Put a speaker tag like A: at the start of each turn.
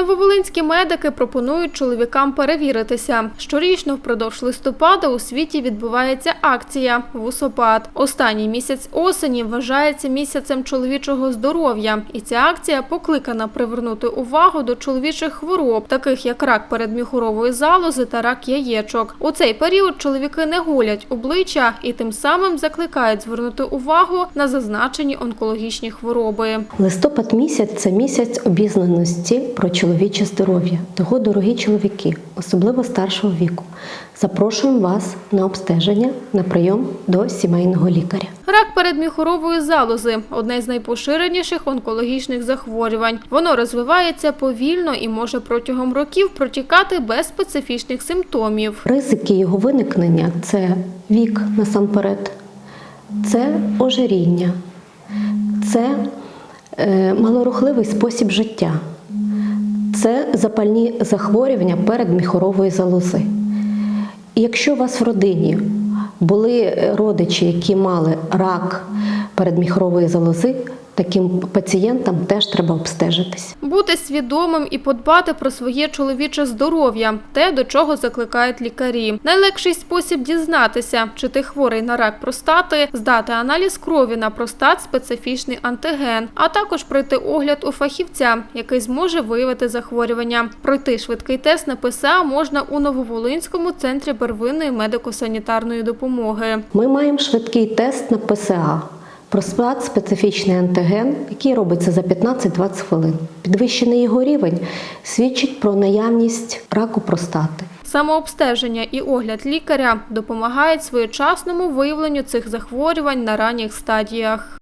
A: Нововолинські медики пропонують чоловікам перевіритися. Щорічно впродовж листопада у світі відбувається акція «Вусопад». Останній місяць осені вважається місяцем чоловічого здоров'я, і ця акція покликана привернути увагу до чоловічих хвороб, таких як рак передміхурової залози та рак яєчок. У цей період чоловіки не голять обличчя і тим самим закликають звернути увагу на зазначені онкологічні хвороби.
B: Листопад місяць це місяць обізнаності про чоловіче здоров'я. Того, дорогі чоловіки, особливо старшого віку, запрошуємо вас на обстеження на прийом до сімейного лікаря.
A: Рак передміхурової залози одне з найпоширеніших онкологічних захворювань. Воно розвивається повільно і може протягом років протікати без специфічних симптомів.
B: Ризики його виникнення це вік насамперед, це ожиріння, це е, малорухливий спосіб життя, це запальні захворювання передміхорової залози. Якщо у вас в родині були родичі, які мали рак передміхорової залози, таким пацієнтам теж треба обстежитись.
A: Бути свідомим і подбати про своє чоловіче здоров'я те, до чого закликають лікарі. Найлегший спосіб дізнатися, чи ти хворий на рак простати, здати аналіз крові на простат специфічний антиген, а також пройти огляд у фахівця, який зможе виявити захворювання. Пройти швидкий тест на ПСА можна у Нововолинському центрі первинної медико-санітарної допомоги.
B: Ми маємо швидкий тест на ПСА. Проспат специфічний антиген, який робиться за 15-20 хвилин. Підвищений його рівень свідчить про наявність раку простати.
A: Самообстеження і огляд лікаря допомагають своєчасному виявленню цих захворювань на ранніх стадіях.